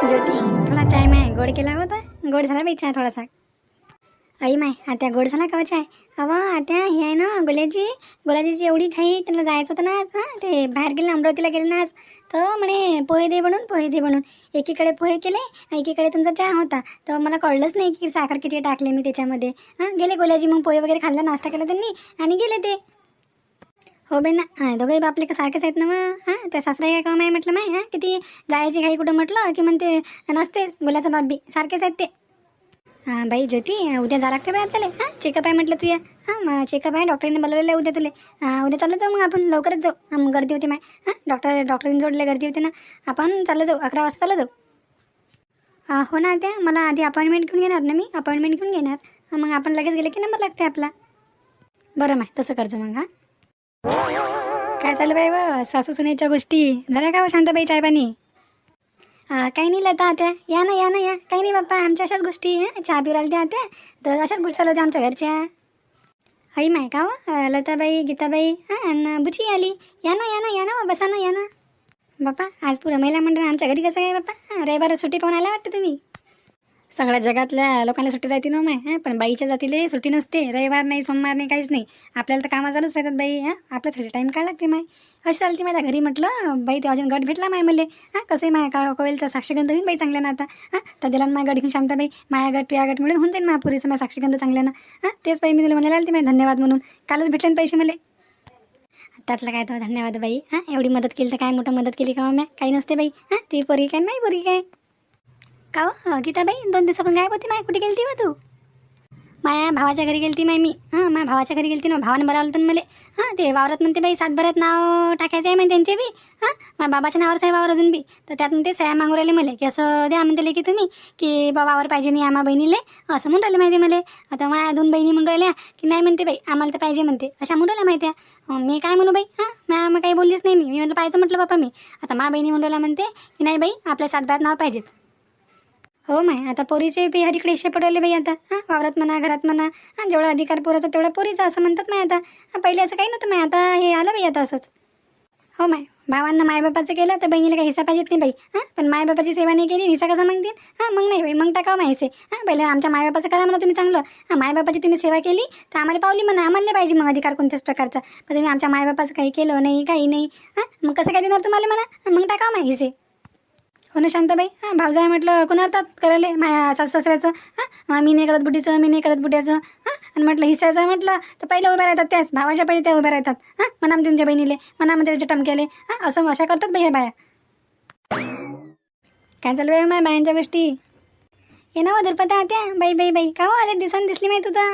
ज्योती थोडा चाय माय गोड केला होता. गोड झाला बाई चाय थोडासा. आई माय आता गोड झाला का हो चाय अवा आता हे आहे ना गुलाजी. गुलाजीची एवढी घाई त्यांना जायचं होतं ना आज हां? ते बाहेर गेले अमरावतीला गेले ना आज. तर म्हणे पोहे दे बनून पोहे दे बनून एकीकडे पोहे केले एकीकडे तुमचा चहा होता. तर मला कळलंच नाही की साखर किती टाकले मी त्याच्यामध्ये. हां गेले गुलाजी मग पोहे वगैरे खाल्ला नाश्ता केला त्यांनी आणि गेले ते. हो बे ना हां दोघंही बापले का सारखेच आहेत ना मग? हां त्या सासरा काय काम आहे म्हटलं माय हां किती जायची घाई कुठं म्हटलं की म्हणते नसतेच मुलाचं बाप बी. सारखेच आहेत ते. हां बाई ज्योती उद्या जा लागते बाई आपल्याला. हां चेकअप आहे म्हटलं तुया हां मग चेकअप आहे डॉक्टरने बोलवलेलं आहे उद्या तुले. हां उद्या चाललं जाऊ मग आपण लवकरच जाऊ. मग गर्दी होती माय. हां डॉक्टर डॉक्टरने जोडले गर्दी होती ना. आपण चाललं जाऊ अकरा वाजता चाललं जाऊ. हो ना त्या मला आधी अपॉइंटमेंट घेऊन घेणार ना मी? अपॉइंटमेंट घेऊन घेणार. मग आपण लगेच गेले की नंबर लागते आपला? बरं माय तसं करजो मग हां. काय चालू बाई व? सासू सुनेच्या गोष्टी. झाल्या का हो शांताबाई चाय पाणी काही नाही लता आत्या. या ना या ना या. काही नाही बाप्पा आमच्या अशाच गोष्टी हं, चहा पिऊ राहिल्या त्या तर अशाच गोष्टी चालू होत्या आमच्या घरच्या. आई माय का हो? लताबाई गीताबाई हां? आणि बुची आली. या ना या ना या ना बसा ना या ना. बाप्पा आज पुरं महिला मंडळ आमच्या घरी कसं काय बाप्पा? रविवार सुट्टी पाहून आला वाटतं तुम्ही? सगळ्या जगातल्या लोकांना सुट्टी राहते ना माय हां? पण बाईच्या जातीले सुट्टी नसते. रविवार नाही सोमवार नाही काहीच नाही. आपल्याला तर कामं चालूच राहतात बाई हां? आपल्या थोडी टाईम काढ लागते माय. अशी चालते माझ्या घरी म्हटलं बाई ते अजून गट भेटला माय मले. हां? कसं माय का कोवेलचा साक्षीगंध? होईन बाई चांगल्या ना आता. हां? तर दिला माय गट घेऊन शांत बाई. माया गट या गट मिळून होऊन जाईन महापुरीचं माझ्या साक्षीगंध चांगल्यानं. हां? तेच बाई मी तुला म्हणायला आलते माय धन्यवाद म्हणून. कालच भेटले पैसे मला. त्यातलं काय तर धन्यवाद बाई. हां? एवढी मदत केली तर काय मोठं मदत केली का हो म्या? काही नसते बाई. हां? ती पोरी काय? नाही पोरी काय? का हो गीताबाई दोन दिवसापासून गायब होती माय. कुठे गेलती व तू? माया भावाच्या घरी गेलती माय मी. हां माझ्या भावाच्या घरी गेलती ना. भावानं बरावलं तर मला. हां ते वावरात म्हणते बाई सातभरात नाव टाकायचं आहे माहिती त्यांचे बी. हां माझ्या बाबाच्या नावावर आहे वावर अजून बी. तर त्यात ते सया मागू राहिले मला. की असं द्या म्हणते की तुम्ही की बा वावर पाहिजे नाही आम्हा बहिणीले. असं म्हणून राहिले माहिती मला. आता माझ्या दोन बहिणी म्हणून राहिल्या की नाही म्हणते बाई आम्हाला तर पाहिजे म्हणते. अशा म्हणून राहिल्या माहिती आहे. मी काय म्हणू बाई? हां मॅ मग काही बोललीच नाही मी. मी म्हटलं पाहिजे म्हटलं बापा मी. आता मा बहिणी म्हणून राहिल्या म्हणते की नाही बाई आपल्या सातभरात नाव पाहिजेत. हो माय आता पोरीचे बी हरीकडे हिशे पडवले बाई आता. हां वावरात म्हणा घरात म्हणा हां जेवढा अधिकार पोराचा तेवढा पोरीचा असं म्हणतात माय आता. पहिले असं काही नव्हतं माय आता हे आलं बाई आता असंच. हो माय भावांना मायबापाचं केलं तर बहिणीला काही हिस्सा पाहिजेत नाही बाई. हां पण मायबापाची सेवा नाही केली हिस्सा कसा मागतील? हां मग नाही बाई मग टाकावं माय हां पहिले आमच्या मायबापाचं करा म्हणा तुम्ही चांगलं. हां मायबापाची तुम्ही सेवा केली तर आम्हाला पावली म्हणा आम्हाला नाही पाहिजे मग अधिकार कोणत्याच प्रकारचा. पण तुम्ही आमच्या मायबापाचं काही केलं नाही काही नाही. हां मग कसं काय देणार तुम्हाला म्हणा? मग टाकावं माय हो ना शांताबाई? हां भावजाय म्हटलं कुणाला करायला? माझ्या सासू सासऱ्याचं? हां मी नाही करत बुटीचं मी नाही करत बुट्याचं. हां आणि म्हटलं हिस्साचं म्हटलं तर पहिले उभ्या राहतात त्याच भावाच्या पहिले त्या उभ्या राहतात. हां मनामध्ये तुमच्या बहिणीले मनामध्ये मग टमक्याले. हां असं अशा करतात बाई ह्या बाया. काय चालू आहे माझ्या बायांच्या गोष्टी? ये ना हो, दुर्पता आत्या बाई बाई बाई. का हो आले दिसून दिसली माहिती तुझा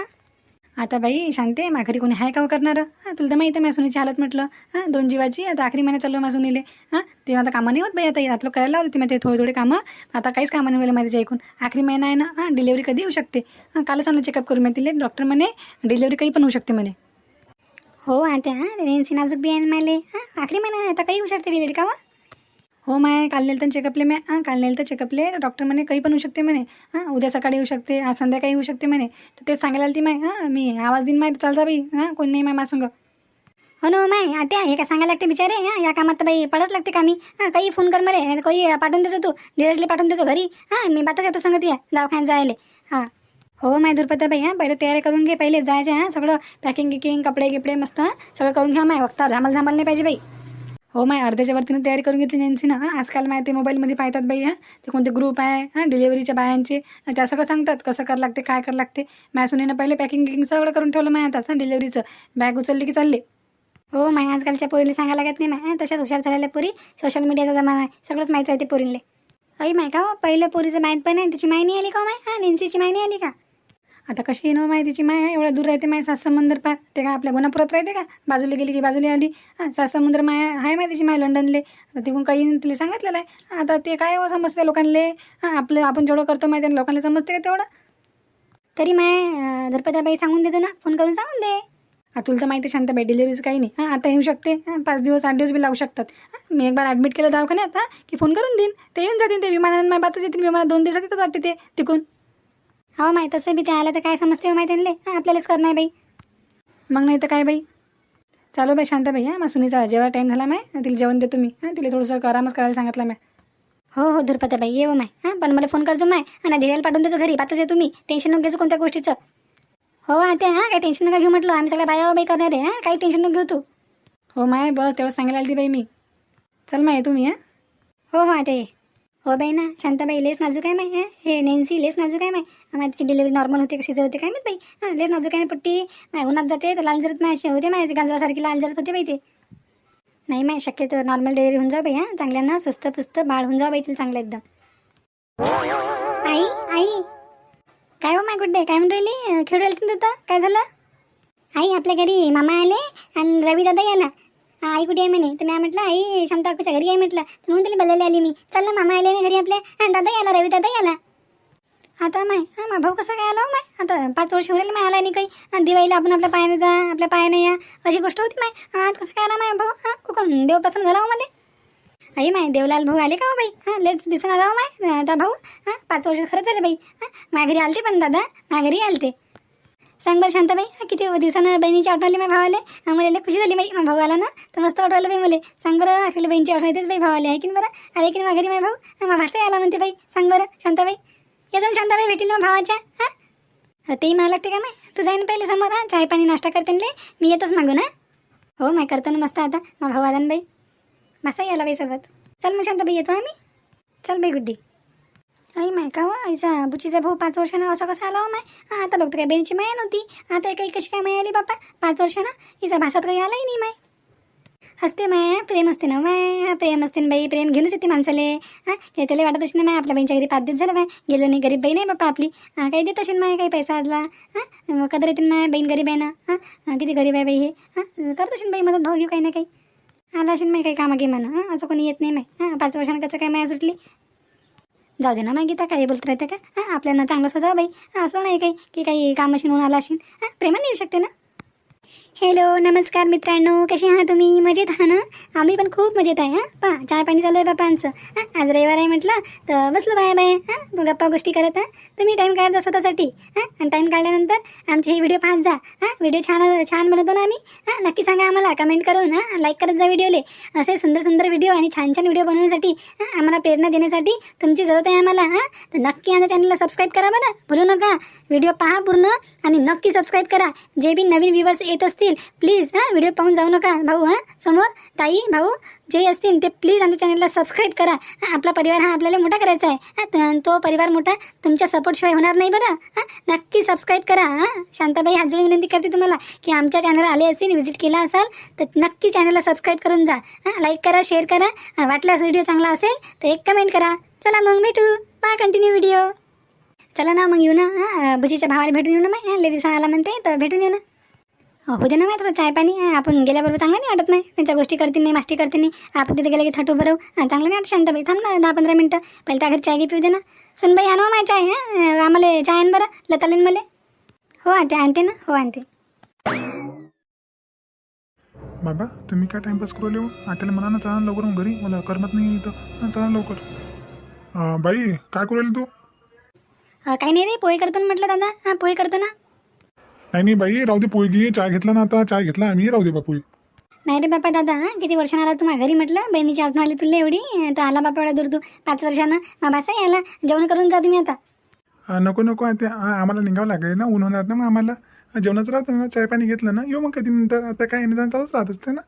आता बाई शांते माझ्या कोणी हाय का हो करणार? हां तुला तर माहिती आहे सुनीची हालत म्हटलं. हां दोन जीवाची आता आखरी महिन्यात चालू आहे सुनीले. हां ते आता कामं नाही होत बाई आता यातलं करायला लावलं ते माहिती थोडे थोडे कामं. आता काहीच कामं नाही होईल माझ्या ऐकून. आखरी महिना आहे ना हां डिलेवरी कधी येऊ शकते? हां कालच आणलं चेकअप करू माहिती डॉक्टर म्हणे डिलेवरी काही पण होऊ शकते म्हणे. हो आता रेन्सी नाजूक बी आहे मायले हां आखरी महिना आहे आता काही होऊ शकते डिलेवरी का हो? हो? हो माय काल नेलं तर चेकअपले मी हां काल नेलं तर चेकअपले डॉक्टर म्हणे काही पण होऊ शकते म्हणे. हां उद्या सकाळी येऊ शकते आज संध्याकाळी येऊ शकते म्हणे. तर ते सांगायला ती माय. हां मी आवाज दिन माय चालता बाई. हां कोण नाही माय माझ्या हो ना माय. आता हे काय सांगायला लागते बिचारे? हां या कामात तर बाई पडच लागते कामी. हां काही फोन कर मरे. नाही काही पाठवून देतो तू. धीरजले पाठवून देतो घरी. हां मी बातच येतो सांगत या. दवाखान्यात जायले. हां. हो माय दुर्पता बाई. हां पहिले तयारी करून घे. पहिले जायचे हां सगळं पॅकिंग गिकिंग कपडे गिपडे मस्त हां सगळं करून घ्या माय. वक्ता झामाल झामाल नाही पाहिजे बाई. हो माय अर्ध्याच्या वरतीनं तयारी करून घेतली नॅन्सी ना. हां आजकाल माय ते मोबाईलमध्ये पाहतात बाई हां. ते कोणते ग्रुप आहे हां डिलेवरीच्या बायांचे. त्या सगळं सांगतात कसं करावं लागते काय करावं लागते? माझ्या सुनेनं पहिले पॅकिंग गिकिंग सगळं करून ठेवलं माय आता हां डिलिव्हरीचं बॅग उचलली की चालले. हो माय आजकालच्या पोरीला सांगायला लागत नाही माय तशाच हुशार झालेल्या पोरी सोशल मीडियाचा जमाना आहे. सगळंच माहीत राहते पोरींले. अई माय का हो? पहिलं पोरीचं माहीत पण आहे तिची माय नाही आली का हो माय? हां नेन्सीची माय नाही आली का? आता कशी येणं माहितीची तिची माय एवढ्या दूर राहते माय सात समुंदर पार ते काय आपल्या गुणापुरात राहते का? बाजूला गेली की बाजूला आली. हां सात समुद्र माय आहे माहितीची माय लंडनले. आता तिकडून काही तिला सांगितलेलं आहे. आता ते काय हो समजते लोकांले? हां आपलं आपण जेवढं करतो माहिती आहे लोकांना समजते का तेवढं? तरी माय धरपदाबाई सांगून देतो ना फोन करून सांगून दे. तुला तर माहिती आहे शांताबाई डिलिव्हरीचं काही नाही. हां आता येऊ शकते. हां पाच दिवस आठ दिवस बी लावू शकतात. हां मी एक बार ॲडमिट केलं दवाखान्यात हां की फोन करून देईन. ते येऊन जातील ते विमानानं माझ्या बातच येतील विमानात दोन दिवसात येतात वाटते ते तिकून. हो माही तसं बी ते आलं तर काय समजते हो माहिती आणले हां आपल्यालाच करणार बाई. मग नाही तर काय बाई? चालू बाई शांताबाई हां मग सुनीचा जेव्हा टाईम झाला माय तिला जेवण देतो मी. हां तिला थोडंसं आरामच करायला सांगितलं मी हो हो धुरपताबाई ये हो माय. हां पण मला फोन करजो माय. आणि धीराला पाठवून देजो घरी. पातच आहे तुम्ही टेन्शन नको घ्यायचं कोणत्या गोष्टीचं. हो आता हां काही टेन्शन नका घेऊ म्हटलं. आम्ही सगळ्या बाया बाई करणार आहे. हां काही टेन्शन नको घेऊ तू. हो माय बस तेवढं सांगायला आली बाई मी. चल माय तुम्ही हां. हो हो आता ये हो बाई ना शांताबाई लेस नाजूक आहे माय हे? नेन्सी लेस नाजूक आहे माय. आम्हाला तिची डिलिव्हरी नॉर्मल होते कशी होते काय माहीत बाई? हां लेस नाजूक आहे ना पट्टी. माय उन्हात जाते तर लाल जरत माय असे होते माझे गांजरासारखी लाल जरत होते बाई ते. नाही माय शक्यतो नॉर्मल डिलिव्हरी होऊन जाऊ बाई हां? चांगल्यानं स्वस्त पुस्त बाळ होऊन जाऊ बाई तिला चांगलं एकदम. आई आई. काय हो माय गुड्डे काय म्हणून राहिली? खेळू राहिली तुम्ही तर काय झालं? आई आपल्या घरी मामा आले आणि रवी दादा आला आई कुठे आहे म्हणे तर मी म्हटलं आई शांता अक्कूच्या घरी आहे म्हटलं तर म्हणून तुला बदलले आली मी चल ना मामा आले ना घरी आपल्या हा दादा आला रवी दादा आला आता माय हा मा भाऊ कसा काय आला हो माय आता पाच वर्ष होईल माय आला नाही काही दिवाळीला आपण आपल्या पायाने जा आपल्या पायाने या अशी गोष्ट होती माय आज कसं काय आला माय भाऊ हा कोकण देव प्रसन्न झाला हो मध्ये आई माय देवलाल भाऊ आले का हो बाई हां लेच दिसून आला हो माय आता भाऊ हां पाच वर्ष खरंच झाले बाई हां माझ्या घरी आलते पण दादा माझ्या घरी आलते सांग बरं शांताबाई हा, किती दिवसानं बहिणीची आठवण आली माझ्या भावाले? हा, मला लय खुशी झाली बाई माझा भाऊ आला ना. तर मस्त वाटवलं बाई मला. सांग बरं आपल्या बहिणीची आठवण येतेच बाई भावाले आहे की बरं? आले की नाही माझ्या घरी माझ्या भाऊ? माझा भाषा आला म्हणते बाई. सांग बरं शांताबाई. ये जाऊन शांताबाई भेटेल मग भावाच्या हां? तेही मला लागते का मग तू जाईन पहिले समोर हा? चाय पाणी नाश्ता करते ना मी येतच मागून ना हो माय करतो ना मस्त आता मग भाऊ आला ना बाई. मासाही आला बाई सोबत. चल मग शांताबाई येतो आम्ही चल बाई गुड्डी. आई माय का आईचा बुचीचा भाऊ पाच वर्षानं असं कसं आला हो माय? हा, आता लोक तर काय बेनची माया नव्हती. आता काही कशी काय माय आली बापा पाच वर्षानं? हिचा भाषात काही आलाही नाही माय. असते माय प्रेम असते ना माय. हा प्रेम असते ना बाई प्रेम घेऊनच येते माणसाले. हां हे त्याला वाटत असेल ना माय आपल्या बहिणीच्या घरी पाच दिवस झालं माय. गेलो नाही गरीब बहीण आहे बापा आपली. हां काही देत असेल माय काही पैसा आजला हां कदर येते ना माय बहीण गरीब आहे ना. हां किती गरीब आहे बाई हे. हां करत असेल बाई मदत भाऊ घेऊ काही ना काही. आला असेल माय काही कामा घे म्हणा हां असं कोणी येत नाही माय. हां पाच वर्षानं कसं काय माया सुटली? जाऊ दे ना मग गीता काही बोलत राहते का? हां आपल्याला चांगलं स्वजा बाई. हां असं नाही काही की काही कामाशी म्हणून आला असेल हां प्रेमाने येऊ शकते ना? हॅलो नमस्कार मित्रांनो. कसे आहात तुम्ही? मजेत आहा ना? आम्ही पण खूप मजेत आहे हां? पहा चहा पाणी चालू आहे बापांचं. आमचं हां आज रविवार आहे म्हटलं तर बसलो बाय बाय हां? गप्पा गोष्टी करत हां? तुम्ही टाईम काढायचा स्वतःसाठी हां? आणि टाईम काढल्यानंतर आमचे हे व्हिडिओ पाहत जा हां? व्हिडिओ छान छान बनवतो ना आम्ही हां? नक्की सांगा आम्हाला कमेंट करून हां? लाईक करत जा व्हिडिओले असे सुंदर सुंदर व्हिडिओ आणि छान छान व्हिडिओ बनवण्यासाठी हां? आम्हाला प्रेरणा देण्यासाठी तुमची जरूरत आहे आम्हाला हां? तर नक्की आमच्या चॅनलला सबस्क्राईब करा बरं. भूलू नका. व्हिडिओ पहा पूर्ण आणि नक्की सबस्क्राईब करा. जे बी नवीन व्ह्यूवर्स येत असतील प्लीज हां व्हिडिओ पाहून जाऊ नका. भाऊ हां समोर ताई भाऊ जे असतील ते प्लीज आमच्या चॅनलला सबस्क्राईब करा. आपला परिवार हा आपल्याला मोठा करायचा आहे. हां तो परिवार मोठा तुमच्या सपोर्टशिवाय होणार नाही बरं. हां नक्की सबस्क्राईब करा. हां शांताबाई हात जोडून विनंती करते तुम्हाला की आमच्या चॅनलला आले असेल व्हिजिट केला असाल तर नक्की चॅनलला सबस्क्राईब करून जा. हां लाईक करा शेअर करा. वाटल्यास व्हिडिओ चांगला असेल तर एक कमेंट करा. चला मग भेटू. पहा कंटिन्यू व्हिडिओ चला ना मग येऊ ना हां? बुजीच्या भावाला भेटून येऊ ना मग हां? लेडीज आला म्हणते तर भेटून येऊ ना. हो दे ना माय थोडं चाय पाणी आपण गेल्याबरोबर चांगलं नाही वाटत नाही. त्यांच्या गोष्टी करते नाही मास्टी करते नाही. आपण तिथे गेलं की थटू भरव. चांगलं नाही वाटत शांताबाई थांब ना दहा पंधरा मिनटं. पहिले त्या घरी चाय घे पिऊ दे ना. सुनबाई आणू माय चाय हां? आम्हाला चाय आण बरं. लतालीन मला. हो आणते आणते ना. हो आणते. बाबा तुम्ही काय टाइमपास करू लिहू आता म्हणा ना चला लवकर मग घरी. मला करमत नाही इथं. हा, लवकर. बाई काय करू तू? काही नाही रे पोहे करतो ना म्हटलं दादा. हां पोहे करतो ना नाही नाही बाई राहू दे पोळी घे चाय घेतला ना आता चाय घेतला आम्ही राहू दे बा पोळी नाही रे बापा दादा हां किती वर्षानं आला तू माझ्या घरी म्हटलं? बहिणीची आठवण आली तुला एवढी? तर आला बापा एवढा दूर तू. पाच वर्षानं. मग बासा याला जेवण करून जा तुम्ही आता. अं, नको नको आता आ- आम्हाला निघावं लागेल ना ऊन होणार ना मग आम्हाला. जेवणाचं राहतं ना चाय पाणी घेतलं ना येऊ मग कधी नंतर. आता काय येणं जाणं चालूच राहत असते ना.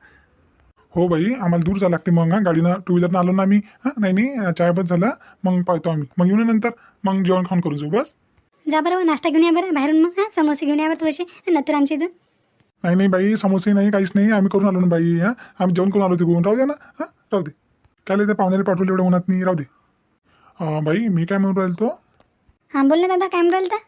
हो बाई आम्हाला दूर जावं लागते मग हा गाडीनं टू व्हीलरनं आलो ना आम्ही. हां नाही नाही चाय बस झाला मग पाहतो आम्ही. मग येऊन नंतर मग जेवण खाऊन करू जाऊ बस. जा बरं मग नाश्ता घेऊन या बरं बाहेरून मग हां समोसे घेऊन या बरं थोडेसे. नंतर आमच्या इथं. नाही नाही बाई समोसे नाही काहीच नाही आम्ही करून आलो ना बाई हां. आम्ही जेवण करून आलो तिकडून राहू दे ना हां राहू दे. काय ते पाहुण्याला पाठवलं एवढं उन्हात नाही राहू दे. अं, बाई मी काय म्हणून राहिलो तो हां बोल ना दादा काय म्हणून राहिलं तर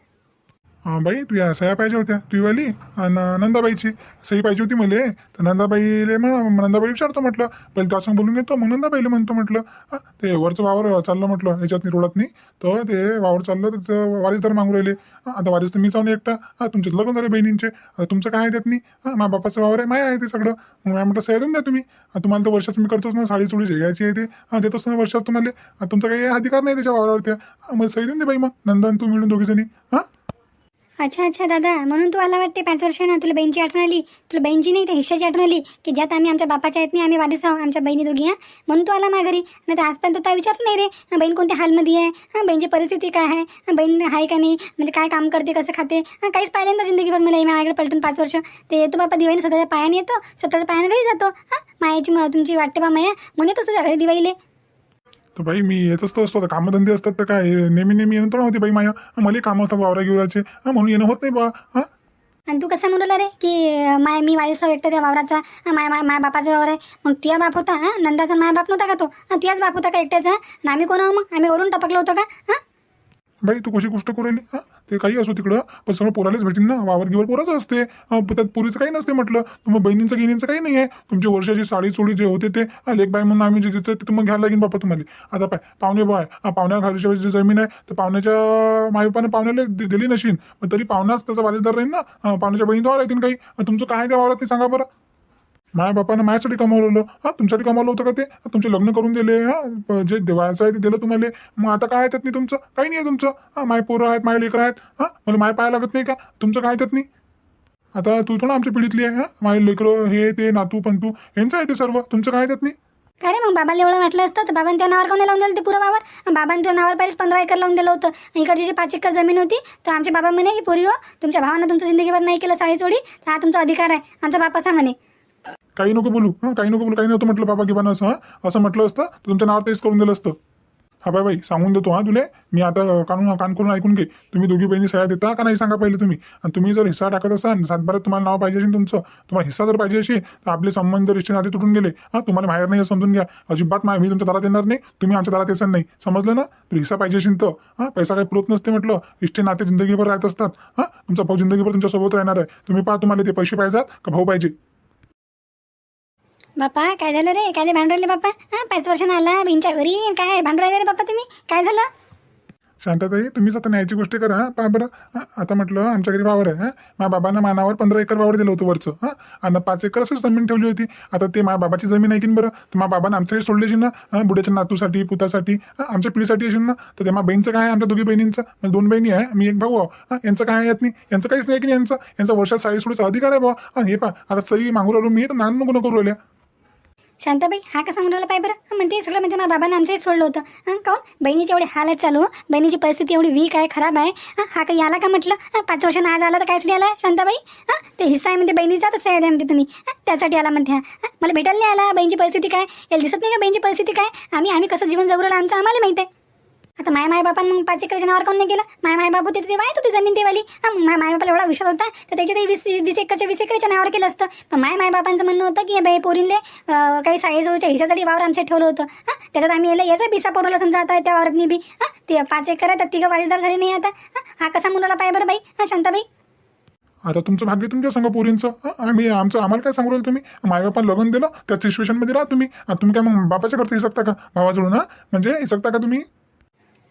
अं, बाई तू या सह्या पाहिजे होत्या तुईवाली आणि नंदाबाईची. सही पाहिजे होती मला. तर नंदाबाईले मग नंदाबाई विचारतो म्हटलं. पहिले त्यासंग बोलून घेतो मग नंदाबाईले म्हणतो म्हटलं. हां ते वरचं वावर चाललं म्हटलं याच्यात नाही रोडात नाही तर ते वावर चाललं तर तिथं वारीसदार मागू राहिले. आता वारीस तर मी जाऊन एकटा. हां तुमचे लग्न झाले बहिणींचे. आता तुमचं काय आहे त्यात नाही हां माझ्या बापाचं वावर आहे माय आहे ते सगळं. मग मॅम म्हटलं सह्या देऊन द्या तुम्ही. आता तुम्हाला तर वर्षाचं मी करतोच ना साडी चुडी घ्यायची आहे ते. हा देतोच ना वर्षात तुम्हाला. आता तुमचा काही अधिकार नाही त्याच्या वावरावर त्या हां, मला सही देऊन दे बाई मग नंदन तू मिळून दोघीजणी. हां? अच्छा अच्छा दादा. म्हणून तू आला वाटते पाच वर्षानं. तुला बहिणीची आठवण आली? तुला बहिणीची नाही तर हिश्श्याची आठवण आली? की ज्यात आम्ही आमच्या बापाच्या आहेत नाही आम्ही वाढीस आहोत आमच्या बहिणी दोघी हां? म्हणून तू आला माघारी नाही तर आजपर्यंत तर विचारत नाही रे बहीण कोणत्या हालमध्ये आहे? हां बहिणीची परिस्थिती काय आहे? बहीण आहे का नाही? म्हणजे काय काम करते कसं खाते? हां काहीच पाहिलं ना जिंदगीभर मला. माझ्याकडे पलटून पाच वर्ष. ते येतो बापा दिवाळी स्वतःच्या पायाने येतो. स्वतःच्या पायाने घरी जातो. हां मायाची तुमची वाटते बा माया. म्हणे येतो घरी दिवाळीले. तर बाई मी येतच तर असतो. आता कामधंदे असतात तर काय? नेहमी नेहमी येणं तर होते बाई माया मला कामं असतात वावरा गिवराचे. हा म्हणून येणं होत नाही बा हा? आणि तू कसं म्हणलं रे की माय मी वारीस एकटं त्या वावराचा माय माय माय बापाचा वावर आहे. मग तुझा बाप होता हां? नंदाचा माय बाप नव्हता का तो? हं, तुझाच बाप होता का एकट्याचा? आणि आम्ही कोण आहो मग? आम्ही वरून टपकलो होतो का? हां? बाई तू कशी गोष्ट करू हां ते काही असो तिकडं. पण सगळं पोरालाच भेटीन ना. वावर गिवर पोराचं असते. त्यात पोरीचं काही नसते म्हटलं. तुम्हाला बहिणींचं गिणींचं काही नाही आहे तुमच्या वर्षाची साडी चोळी जे होते ते लेख बाय म्हणून आम्ही जे देतो ते तुम्हाला घ्यायला लागेल बापा तुम्हाला. आता पाय पाहुणे बाय पाहुण्या घरच्या जी जमीन आहे तर पाहुण्याच्या माईबापाने पाहुण्याला दिली नशीन. पण तरी पाहुणाच त्याचा वारीसदार राहील ना. पाहुण्याच्या बहीण तर राहतील काही. तुमचं काय त्या वावरात ते सांगा बरं. माझ्या बापानं माझ्यासाठी कमावलं हा तुमच्यासाठी कमावलं होतं का ते? तुमचे लग्न करून दिले. हा जे देवायचं आहे ते दिलं तुम्हाला. मग आता काय येतात नाही तुमचं? काही नाही आहे तुमचं. हा माय पोरं आहेत माय लेकरं आहेत. हा मला माय पाया लागत नाही का? तुमचं काय येतात नाही? आता तू थोडं आमच्या पिढीतली आहे हा? माय लेकरं हे ते नातू पंतू यांचं आहे ते सर्व. तुमचं काय येतात नाही? काय मग बाबाला एवढं म्हटलं असतं तर बाबांनी त्या नावावर कोणी लावून दिलं ते पुरं वावर? बाबांनी त्या नावावर पहिलेच पंधरा एकर लावून दिलं होतं. इकडची जी पाच एकर जमीन होती तर आमचे बाबा म्हणे की पुरी हो तुमच्या भावानं तुमचं जिंदगीभर नाही केलं साडी चोडी तर हा तुमचा अधिकार आहे. आमचा बाप असा म्हणे काही नको बोलू. हां काही नको बोलू. काही नव्हतं म्हटलं बाबा किंवा असं हां. असं म्हटलं असतं तर तुमचं नाव तेच करून दिलं असतं. हा बाय बाई सांगून देतो हा तुले. मी आता कानून कान करून ऐकून घे. तुम्ही दोघी बहिणी सह्या देता का नाही सांगा पहिले तुम्ही? आणि तुम्ही जर हिस्सा टाकत असाल सातबारात तुम्हाला नाव पाहिजे असेल तुमचं तुम्हाला हिस्सा जर पाहिजे असेल तर आपले संबंध रिश्ते नाते तुटून गेले. हा तुम्हाला बाहेर नाही समजून घ्या. अजिबात मा- मी तुमच्या दारात येणार नाही. तुम्ही आमच्या दारात यायचं नाही. समजलं ना? तर हिस्सा पाहिजे असेल तर. हा पैसा काही पुरत नसते म्हटलं. इष्टे नाते जिंदगीभर राहत असतात. हां तुमचा भाऊ जिंदगीभर तुमच्यासोबत राहणार आहे. तुम्ही पहा तुम्हाला ते पैसे पाहिजेत का भाऊ पाहिजे? बापा काय झालं रे? काय भांडू राहिले बापा? हां पाच वर्षानं आला बहीणच्या घरी. काय भांडू राहिले रे बापा तुम्ही? काय झालं? शांताताई तुम्हीच आता न्यायची गोष्ट करा हा? पहा बरं. आता म्हटलं आमच्या घरी वावर आहे हा? माझ्या बाबानं मानावर पंधरा एकर वावर दिलं होतं वरचं हा? आणि पाच एकर असंच जमीन ठेवली होती. आता ते माझ्या बाबाची जमीन आहे की बरं? तर माझ्या बाबांना आमच्याकडे सोडलीशी ना हा, बुड्याच्या नातूसाठी पुतासाठी आमच्या पिढीसाठी असेल ना तर ते माझ्या बहिणीचं काय आहे? आमच्या दोघी बहिणींचं. म्हणजे दोन बहिणी आहे मी एक भाऊ आहो हा? यांचं काय आहे नाही? यांचं काहीच नाही की नाही यांचं? यांचा वर्षात साडी सोडीचा अधिकार आहे भाऊ आणि हे पहा. आता सई मागू राहिलो मी तर नान नको नको राहिल्या. शांताबाई हा का सांगून पाय बरं? म्हणते सगळं म्हणते माझ्या बाबांना आमचंही सोडलं होतं. हां काऊन? बहिणीचे एवढे हाल आहेत चालू बहिणीची परिस्थिती एवढी वीक आहे खराब आहे. हा काही आला का म्हटलं? पाच वर्षांना आज आला तर कायसाठी आला शांताबाई? हां ते हिस्सा आहे म्हणते बहिणीचा तर आहे म्हणते तुम्ही. त्यासाठी आला म्हणते हां. मला भेटायला नाही आला बहिणीची परिस्थिती काय? याला दिसत नाही का बहिणीची परिस्थिती काय? आम्ही आम्ही कसं जीवन जगू आमचं आम्हाला माहिती आहे. आता माय माय बापान मग पाच एकर जनावर काऊन नाही केलं? माय माय बाबू तिथे वाहत होती जमीन देवाली. मग माय माय बापाला एवढा विश्वास होता तर त्याच्या ते वीस वीस एकरच्या वीस एकरच्या नावावर केलं असतं. पण माय माय बापांचं म्हणणं होतं की बाई पोरींले काही साईजवळच्या हिशासाठी वावर आमच्या ठेवलं होतं. हा त्याच्यात आम्ही याला याचा बिसा पडवला समजा आता त्या वावरातनी बी. हा ते पाच एकर आहे तर तिघं वारीसदार झाली नाही आता. हा, हा कसा मुलाला पाय बरं बाई? हा शांताबाई? आता तुमचं भाग्य तुमच्या सांगा पोरींचं. आम्ही आमचं आम्हाला काय सांगू राहिलं तुम्ही? मायबापान लग्न दिलं त्या सिच्युएशनमध्ये राहा तुम्ही. तुम्ही काय मग बापाच्या करता हिसकता का? भावाजवळून हा? म्हणजे हिसकता का तुम्ही?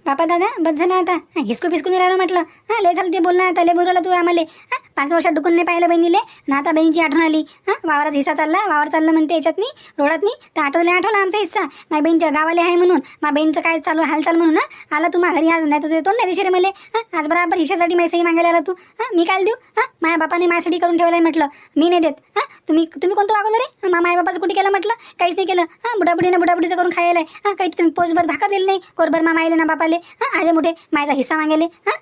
बापा दादा बस झालं आता. हा, हिसकू पिसकू नाही राहिलं म्हटलं. हा लय झालं ते बोलणं आता लय बोलवलं तू आम्हाला. हा पाच वर्षात डुकून नाही पाहिलं बहिणीले. ना आता बहिणीची आठवण आली. हा वावराचा हिस्सा चालला वावर चाललं म्हणते याच्यातनी रोडातनी. नाही तर आता तुला आठवला आमचा हिस्सा. माझ्या बहिणीच्या गावाला आहे म्हणून माझ्या बहिणीचं काय चालू हालचाल म्हणून ना आला तू घरी आज नाही तर तोंड नाही दिशे रे मला. हा आज बराबर हिशासाठी माझी सही मागायला आला तू. हा मी काय देऊ? हा माझ्या बापाने माझ्यासाठी करून ठेवलंय म्हटलं. मी नाही देत. हा तुम्ही तुम्ही कोणतं वागवलं रे? मा माय बापाचं कुठे केलं म्हटलं? काहीच नाही केलं. हा बुडाबुडीनं बुडाबुडीचं करून खायला हा काही तुम्ही पोचभर धाका दिली नाही. कोरभर मा ना बापाले. हा आले मोठे. माझा हिस्सा मागेले. हा?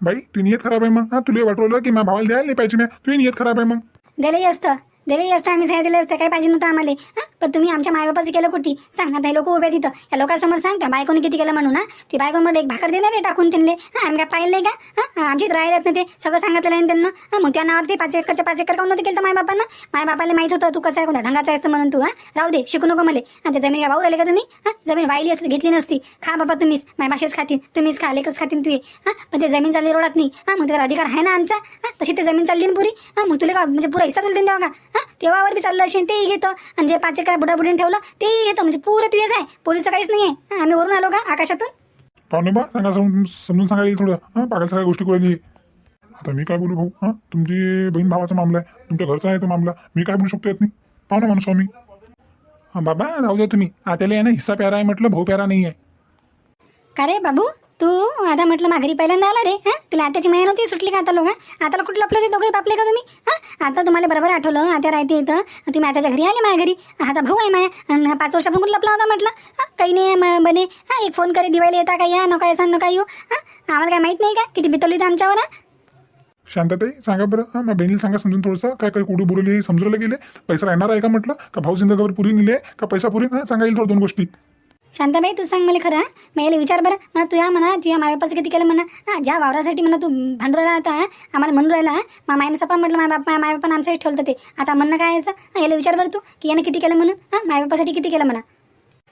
बाई तू नियत खराब आहे मग. हा तुला वाटवलं की माझ्या भावाला द्यायला नाही पाहिजे मी? तुझी नियत खराब आहे मग. दिलंही असतं. दिलंही असतं. आम्ही दिलं असतं. काही पाहिजे नव्हतं आम्हाला. हा? पण तुम्ही आमच्या मायबापाचं केलं कुठे सांग हे लोक उभे तिथं. या लोकांसमोर सांग त्या बायकोने किती केलं म्हणून ना ती बायको मध्ये एक भाकर देणार आहे टाकून त्यांना हा आम्ही काय पाहिलं नाही का? हा? आमची राहिल्यात ना ते. सगळं सांगितलं आहे त्यांना. हा मग त्या नावावर ते पाच एकरच्या पाच एकर काऊन नव्हतं केलं माय बापांना माय बापाला माहीत होतं तू कसं आहे कोणता ढंगाचा आहेस म्हणून तू हा? राहू दे शिकू नको मला. हा ते जमीन काय भाऊ राहिले का तुम्ही? हा? जमीन वाहिली असली घेतली नसती. खा बाबा तुम्हीच. माय भाषेच खातील तुम्हीच खा लेकच खातील तू हा? पण ते जमीन चालली रोडात नाही. हा? मग त्याचा अधिकार आहे ना आमचा? हा? तशी ते जमीन चालली ना पुरी. हा? मग तुला का म्हणजे पुरा हिस्सा तुला देऊन का? हा? तेव्हावर बी चाललं असेल तेही घेतो. आणि जे पाच एकर बुडाबुडीने ठेवलं तेही घेतो. म्हणजे पुरं तुझेच आहे पोलीचं काहीच नाही आहे आम्ही वरून आलो का आकाशातून? पाहुणे बा सांगा समजून समजून सांगायला थोडं. हां? पागल सगळ्या गोष्टी करून आता मी काय बोलू भाऊ? हां? तुमची बहीण भावाचा मामला आहे. तुमच्या घरचा आहे तो मामला. मी काय बोलू शकतो यात नाही पाहुणा माणूस स्वामी. बाबा राहू द्या तुम्ही. आत्याला आहे ना हिस्सा प्यारा आहे म्हटलं भाऊ प्यारा नाही आहे. का रे बाबू? तू आता म्हटलं माघारी पहिल्यांदा आला रे हां? तुला आताची माया नव्हती सुटली का आता लोक? आता कुठं लपले ते दोघे पापले का तुम्ही? हां? आता तुम्हाला बरोबर आठवलं आता राहते इथं. तुम्ही आताच्या घरी आले माझ्या घरी आता भाऊ आहे माया. आणि हा पाच वर्षापासून कुठं लपला होता म्हटलं? हां? काही नाही म- बने. हां एक फोन करे दिवाळी येता का या? नका येसान नका येऊ. हां? आम्हाला काय माहीत नाही का? किती बितवली तर आमच्यावर हां? शांतताई सांगा बरं. हां मग बहिणीला सांगा समजून थोडंसं. काय काय कुठे बुरवली समजूला गेले पैसा राहणार आहे का म्हटलं? का भाऊ सिंधगावर पुरी नेले का पैसा पुरी? हां सांगा येईल थोडं दोन गोष्टी. शांताबाई तू सांग मला खरं मग याला विचार बरं. म्हणा तुया म्हणा तुझ्या मायबापाचं किती केलं म्हणा. हां ज्या वावरासाठी म्हणा तू भांडू राहिला आता आम्हाला म्हणून राहिला मग मायनं सपा म्हटलं माय बाप माय आमच्यासाठी ठेवलं ते. आता म्हणणं काय यायचं याला विचार बरं तू की यानं किती केलं म्हणून? हां मायबापासाठी किती केलं म्हणा?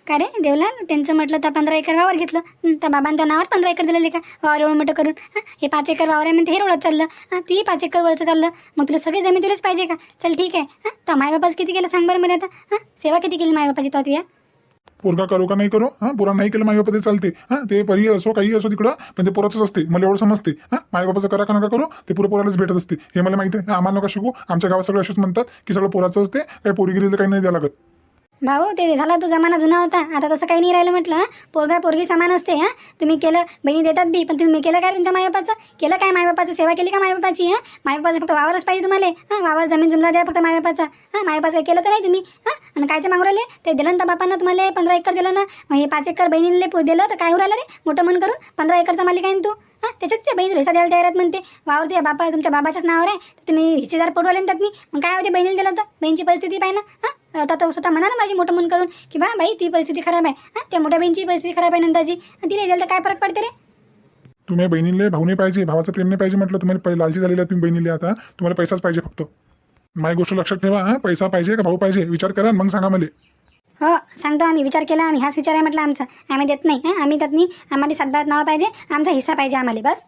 काय रे? देवलाल त्यांचं म्हटलं तर पंधरा एकर वावर घेतलं. तर त्या बाबांच्या नावावर पंधरा एकर दिलेले का? वावर एवढं मोठं करून. हां हे पाच एकर वावर आहे म्हणते हे रोडत चाललं. हां तुही पाच एकर वळतं चाललं. मग तुला सगळी जमीन तुलाच पाहिजे का? चल ठीक आहे. हां तर मायबापाचं किती केलं सांग बरं मला आता. हां सेवा किती केली मायबापाची तो तुया पोरगा करू का नाही करू? हां पोरा नाही केलं मायबापा चालते. हां ते परी असो काही असो तिकडं पण ते पोराचंच असते. मला एवढं समजते. हां मायबापाचं करा का नका करू? ते पुरं पोरालाच भेटत असते. हे मला माहिती आहे. आम्हाला नका शिकू. आमच्या गावात सगळं असेच म्हणतात की सगळं पोराचं असते काही पोरीगिरीला काही नाही द्यावं लागत. भाऊ ते झाला तो जमाना जुना होता. आता तसं काही नाही राहिलं म्हटलं पोरगा पोरगी समान असते हां? तुम्ही केलं बहिणी देतात बी पण तुम्ही केलं काय तुमच्या मायबापाचं? केलं काय मायबापाचं? सेवा केली का मायबापाची हां? मायबापाचं फक्त वावरच पाहिजे तुम्हाला हां? वावर जमीन जुमला द्या फक्त मायबापाचा हां? मायबापाचं केलं तर नाही तुम्ही हां? आणि कायचं मागू राहिले? ते दिलं ना बापांना तुम्हाला पंधरा एकर दिलं ना? मग हे पाच एकर बहिणीला दिलं तर काय होऊ राहिलं रे? मोठं मन करून पंधरा एकरचा मालिक आहे ना तू हां? त्याच्यात त्या बहीण पैसा द्यायला तयार आहेत म्हणते. वावर तुझ्या बापा तुमच्या बाबाच्याच नावावर आहे. तुम्ही हिस्सेदार पडवले ना. त्यातनी मग काय होते? बहिणीला दिलं तर? बहिणीची परिस्थिती पाहिजे ना हां? आता तो स्वतः म्हणा ना माझी मोठं मन करून की बा बाई तुझी परिस्थिती खराब आहे. हां त्या मोठ्या बहिणीची परिस्थिती खराब आहे नंदाची आणि तिला दिलं तर काय फरक पडते रे? तुम्ही बहिणीले भाऊ नाही पाहिजे भावाचं प्रेम नाही पाहिजे म्हटलं तुम्हाला लालची झालेला आहे तुम्ही बहिणीले आता. तुम्हाला पैसाच पाहिजे फक्त. माझी गोष्ट लक्षात ठेवा हां. पैसा पाहिजे का भाऊ पाहिजे? विचार करा मग सांगा मला. हो सांगतो आम्ही. विचार केला आम्ही. हाच विचार आहे म्हटलं आमचा. आम्ही देत नाही हां. आम्ही त्यातनी आम्हाला सातबात नाव पाहिजे. आमचा हिस्सा पाहिजे आम्हाला बस.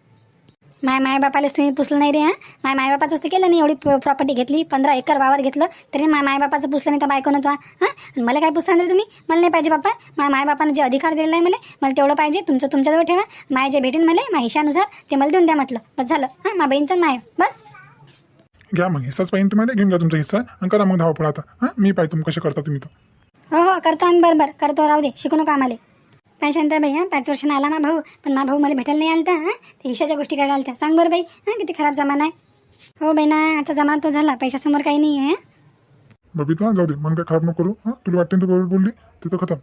माय मायबापालाच तुम्ही पुसलं नाही रे हां? माय मायबापाचंच तर केलं नाही एवढी प्रॉपर्टी घेतली पंधरा एकर वावर घेतलं तरी माय मायबापाचं पुसलं नाही तर बायकोनं तो हां? आणि मला काय पुसणार रे तुम्ही? मला नाही पाहिजे बाप्पा माय मायबापानं जे अधिकार दिलेला आहे मला मला तेवढं पाहिजे तुमचं तुमच्याजवळ ठेवा. माय जे भेटेन मला माझ्या हिशानुसार ते मला देऊन द्या म्हटलं. बस झालं हां? मा बहीणचं माय बस. घ्या मग हिस्साच पाहिजे तुम्हाला घेऊन घ्या तुमचा हिस्सा आणि करा मग धावपळ आता हां? मी पाहिजे तुम्ही कसे करता तुम्ही तर. हो हो करतो आम्ही बरं बरं करतो राहू दे शिकू नका आम्हाला. काय शांताबाई हां पाच वर्षानं आला मा भाऊ पण मा भाऊ मला भेटायला नाही आलता हां. ते हिशाच्या गोष्टी काय घालत्या? सांग बरं बाई हां किती खराब जमाना आहे. हो बाई ना आता जमाना तो झाला पैशासमोर काही नाही आहे बबिता जाऊ दे मन काय खराब नको करू हां. तुला वाटते तू बरोबर बोलली? तिथं खतम.